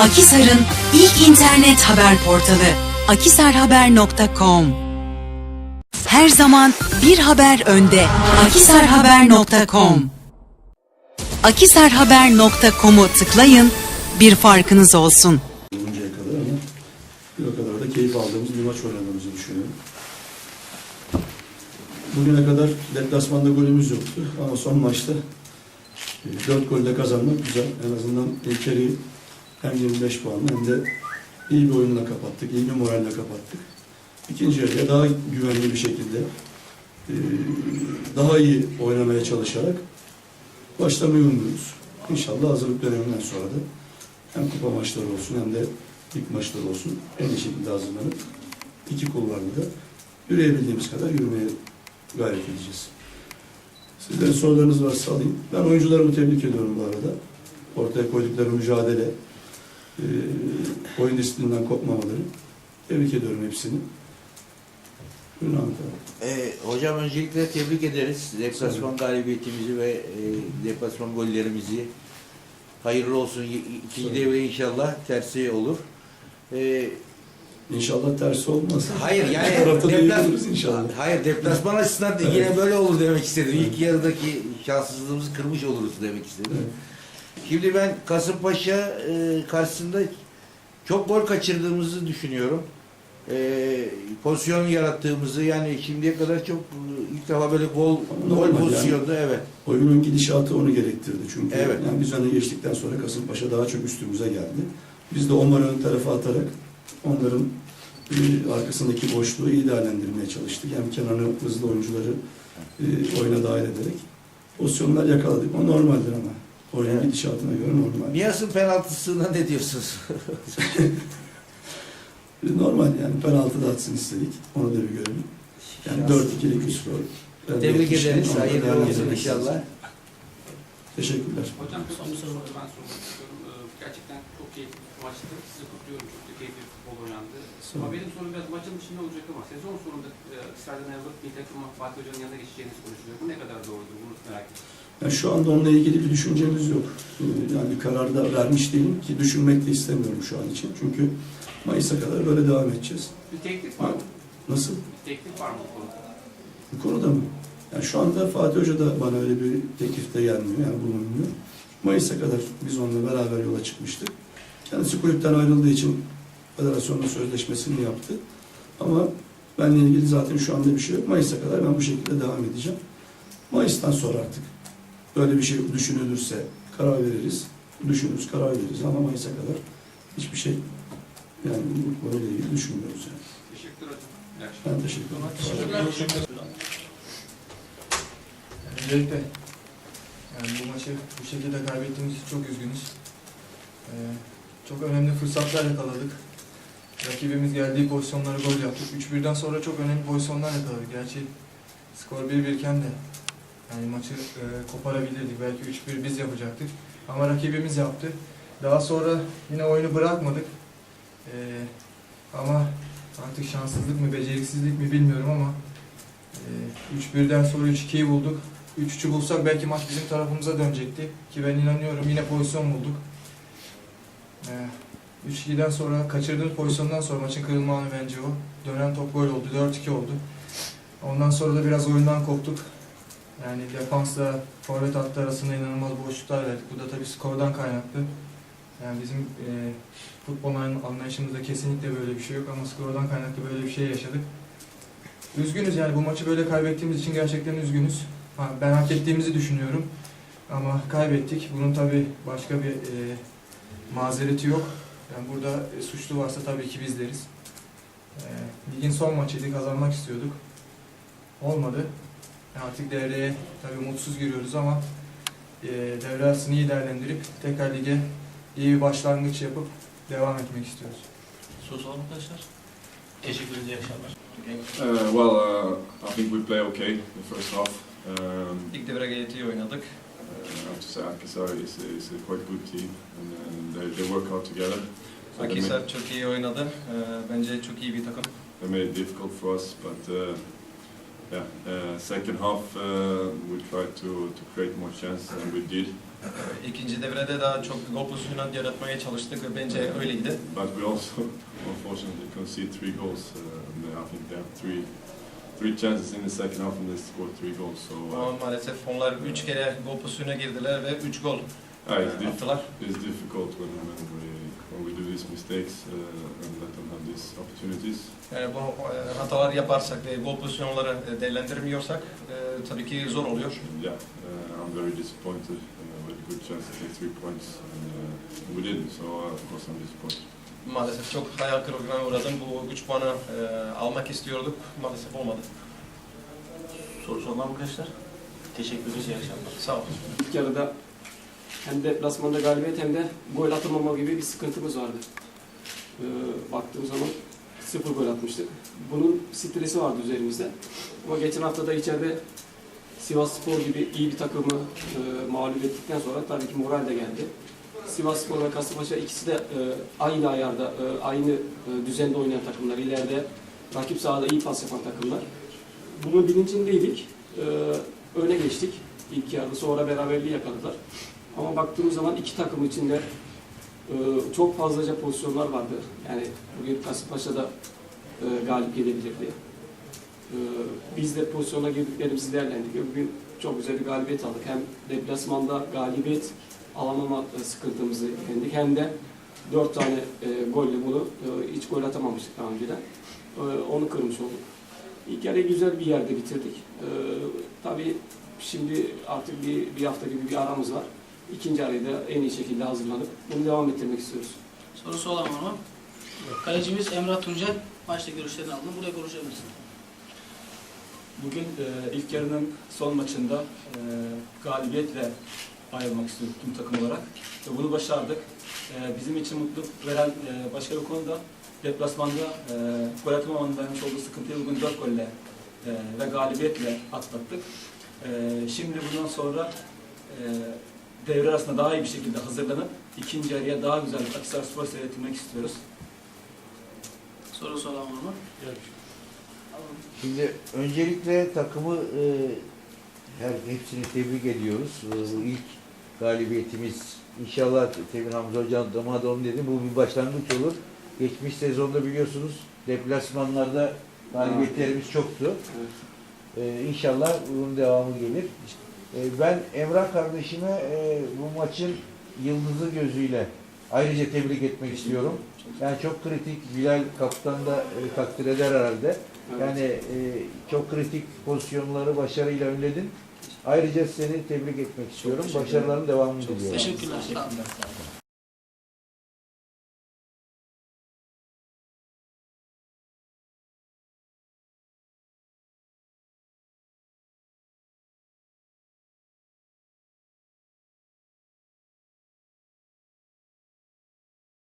Akisar'ın ilk internet haber portalı akisarhaber.com Her zaman bir haber önde. akisarhaber.com akisarhaber.com'u tıklayın, bir farkınız olsun. oluncaya kadar ama bir kadar da keyif aldığımız bir maç oynadığımızı düşünüyorum. Bugüne kadar deplasmanda golümüz yoktu ama son maçta 4 golle kazanmak güzel. En azından ilk yarıyı hem 25 puanla hem de iyi bir oyunla kapattık, iyi bir moralle kapattık. İkinci yarıya daha güvenli bir şekilde e, daha iyi oynamaya çalışarak başlamayı umuyoruz. İnşallah hazırlık döneminden sonra da hem kupa maçları olsun hem de lig maçları olsun en iyi şekilde hazırlanıp iki kulvarlı da yürüyebildiğimiz kadar yürümeye gayret edeceğiz. Sizlerin sorularınız varsa alayım. Ben oyuncularımı tebrik ediyorum bu arada. Ortaya koydukları mücadele, oyun disiplinden kopmamaları. Tebrik ediyorum hepsini. Ee, hocam öncelikle tebrik ederiz. Deplasman galibiyetimizi ve e, deplasman gollerimizi. Hayırlı olsun. İkinci devre inşallah tersi olur. Ee, İnşallah tersi olmaz. hayır yani deplas- inşallah. Hayır deplasman açısından da yine böyle olur demek istedim. İlk yarıdaki şanssızlığımızı kırmış oluruz demek istedim. Evet. Şimdi ben Kasımpaşa e, karşısında çok gol kaçırdığımızı düşünüyorum. E, pozisyon yarattığımızı yani şimdiye kadar çok e, ilk defa böyle gol gol Normal pozisyonda evet. Oyunun gidişatı onu gerektirdi çünkü. Evet. Yani biz öne geçtikten sonra Kasımpaşa daha çok üstümüze geldi. Biz de onları ön tarafa atarak onların e, arkasındaki boşluğu iyi değerlendirmeye çalıştık. Hem kenarı hızlı oyuncuları e, oyuna dahil ederek pozisyonlar yakaladık. O normaldir ama. Oyunun Evet. gidişatına göre normal. Niyaz'ın penaltısına ne diyorsunuz? Normal yani penaltı da atsın istedik. Onu da bir görelim. Yani 4-2'lik bir skor. Ben Tebrik dört kişi- ederiz. Hayırlı olsun edelim. inşallah. Teşekkürler. Hocam son bir soru ben sormak istiyorum. Ee, Gerçekten çok keyifli bir maçtı. Sizi kutluyorum. Çok da keyifli bir futbol oynandı. Ama benim sorum biraz maçın dışında olacak ama sezon sonunda e, Hisar'dan ayrılıp bir takıma Fatih Hoca'nın yanına geçeceğiniz konuşuluyor. Bu ne kadar doğrudur? Bunu merak ediyorum. Yani şu anda onunla ilgili bir düşüncemiz yok. Ee, Yani bir karar da vermiş değilim ki düşünmek de istemiyorum şu an için. Çünkü Mayıs'a kadar böyle devam edeceğiz. Bir teklif var mı? Nasıl? Bir teklif var mı bu konuda? Bu konuda mı? Yani şu anda Fatih Hoca da bana öyle bir teklifte gelmiyor, yani bulunmuyor. Mayıs'a kadar biz onunla beraber yola çıkmıştık. Kendisi kulüpten ayrıldığı için federasyonla sözleşmesini yaptı. Ama benle ilgili zaten şu anda bir şey yok. Mayıs'a kadar ben bu şekilde devam edeceğim. Mayıs'tan sonra artık böyle bir şey düşünülürse karar veririz. Düşünürüz, karar veririz ama Mayıs'a kadar hiçbir şey yani bu konuyla ilgili düşünmüyoruz yani. Teşekkür akşamlar. Ben teşekkür ederim. Öncelikle yani bu maçı bu şekilde kaybettiğimiz için çok üzgünüz. Ee, çok önemli fırsatlar yakaladık. Rakibimiz geldiği pozisyonlara gol yaptık. 3-1'den sonra çok önemli pozisyonlar yakaladık. Gerçi skor 1-1 iken de yani maçı e, koparabilirdik. Belki 3-1 biz yapacaktık. Ama rakibimiz yaptı. Daha sonra yine oyunu bırakmadık. Ee, ama artık şanssızlık mı, beceriksizlik mi bilmiyorum ama e, 3-1'den sonra 3-2'yi bulduk. 3-3'ü bulsak belki maç bizim tarafımıza dönecekti. Ki ben inanıyorum yine pozisyon bulduk. Ee, 3-2'den sonra kaçırdığımız pozisyondan sonra maçın kırılma anı bence o. Dönen top gol oldu. 4-2 oldu. Ondan sonra da biraz oyundan koptuk. Yani defansla forvet hattı arasında inanılmaz boşluklar verdik. Bu da tabii skordan kaynaklı. Yani bizim e, futbol anlayışımızda kesinlikle böyle bir şey yok ama skordan kaynaklı böyle bir şey yaşadık. Üzgünüz yani bu maçı böyle kaybettiğimiz için gerçekten üzgünüz. Ben hak ettiğimizi düşünüyorum. Ama kaybettik. Bunun tabii başka bir e, mazereti yok. Yani burada e, suçlu varsa tabii ki bizleriz. E, ligin son maçıydı. Kazanmak istiyorduk. Olmadı. Yani artık devreye tabii mutsuz giriyoruz ama e, devre arasını iyi değerlendirip tekrar lige iyi bir başlangıç yapıp devam etmek istiyoruz. Soru soralım arkadaşlar. Teşekkür ederiz. İyi akşamlar. Uh, well, uh, I think we play okay the first half. Um, İlk devre gayet iyi oynadık. uh, I have to say Akisar is, is a quite good team and, and they, they work out together. So Akisar çok iyi oynadı. Ee, bence çok iyi bir takım. they made it difficult for us, but uh, yeah, uh, second half uh, we tried to, to create more chances and we did. İkinci devrede daha çok gol pozisyonu yaratmaya çalıştık ve bence öyleydi. But we also unfortunately conceded three goals. Uh, I think they have three three chances in the second half and they scored three goals. So uh, maalesef onlar üç kere gol pozisyonuna girdiler ve üç gol yeah, it's, dif- attılar. it's difficult when, when we we do these mistakes uh, and let them have these opportunities. Yani bu e, hatalar yaparsak ve gol pozisyonları e, değerlendirmiyorsak e, tabii ki zor oluyor. Yeah, uh, I'm very disappointed. Uh, we had a good chance to take three points and uh, we didn't. So uh, of course I'm disappointed. Maalesef çok hayal kırıklığına uğradım. Bu üç puanı e, almak istiyorduk. Maalesef olmadı. Soru soran arkadaşlar. Teşekkür ederiz. İyi akşamlar. Sağ olun. İlk yarıda hem deplasmanda galibiyet hem de gol atamama gibi bir sıkıntımız vardı. Ee, baktığım zaman sıfır gol atmıştık. Bunun stresi vardı üzerimizde. Ama geçen hafta da içeride Sivas Spor gibi iyi bir takımı e, mağlup ettikten sonra tabii ki moral de geldi. Sivas Spor ve Kasımpaşa ikisi de e, aynı ayarda, e, aynı e, düzende oynayan takımlar. İleride rakip sahada iyi pas yapan takımlar. Bunun bilincindeydik. E, öne geçtik ilk yarıda. Sonra beraberliği yakaladılar. Ama baktığımız zaman iki takım içinde e, çok fazlaca pozisyonlar vardı. Yani bugün Kasımpaşa da e, galip gelebilirdi. E, biz de pozisyona girdiklerimizi değerlendirdik. ve Bugün çok güzel bir galibiyet aldık. Hem deplasmanda galibiyet alamama e, sıkıntımızı yendik hem de dört tane e, golle bunu e, hiç gol atamamıştık daha önceden. E, onu kırmış olduk. İlk yarıyı güzel bir yerde bitirdik. E, tabii Şimdi artık bir, bir hafta gibi bir aramız var. İkinci arayı da en iyi şekilde hazırlanıp bunu devam ettirmek istiyoruz. Sorusu olan var mı? Kalecimiz Emrah Tuncel maçta görüşlerini aldı. Buraya konuşabilirsin. Bugün e, ilk yarının son maçında e, galibiyetle ayrılmak istiyorduk tüm takım olarak. Ve bunu başardık. E, bizim için mutluluk veren e, başka bir konu da deplasmanda e, gol atamamanın vermiş olduğu sıkıntıyı bugün 4 golle e, ve galibiyetle atlattık. E, şimdi bundan sonra e, devre arasında daha iyi bir şekilde hazırlanıp ikinci yarıya daha güzel bir Akhisar Spor seyrettirmek istiyoruz. Sorusu olan var mı? Şimdi öncelikle takımı e, her hepsini tebrik ediyoruz. E, ilk galibiyetimiz inşallah Temin Hamza Hocam damada onu dedim bu bir başlangıç olur. Geçmiş sezonda biliyorsunuz deplasmanlarda galibiyetlerimiz çoktu. E, inşallah bunun devamı gelir. E, ben Emrah kardeşime e, bu maçın yıldızı gözüyle ayrıca tebrik etmek istiyorum. Yani çok kritik Bilal kaptan da e, takdir eder herhalde. Yani e, çok kritik pozisyonları başarıyla önledin. Ayrıca seni tebrik etmek istiyorum. Başarıların devamını diliyorum. Teşekkürler.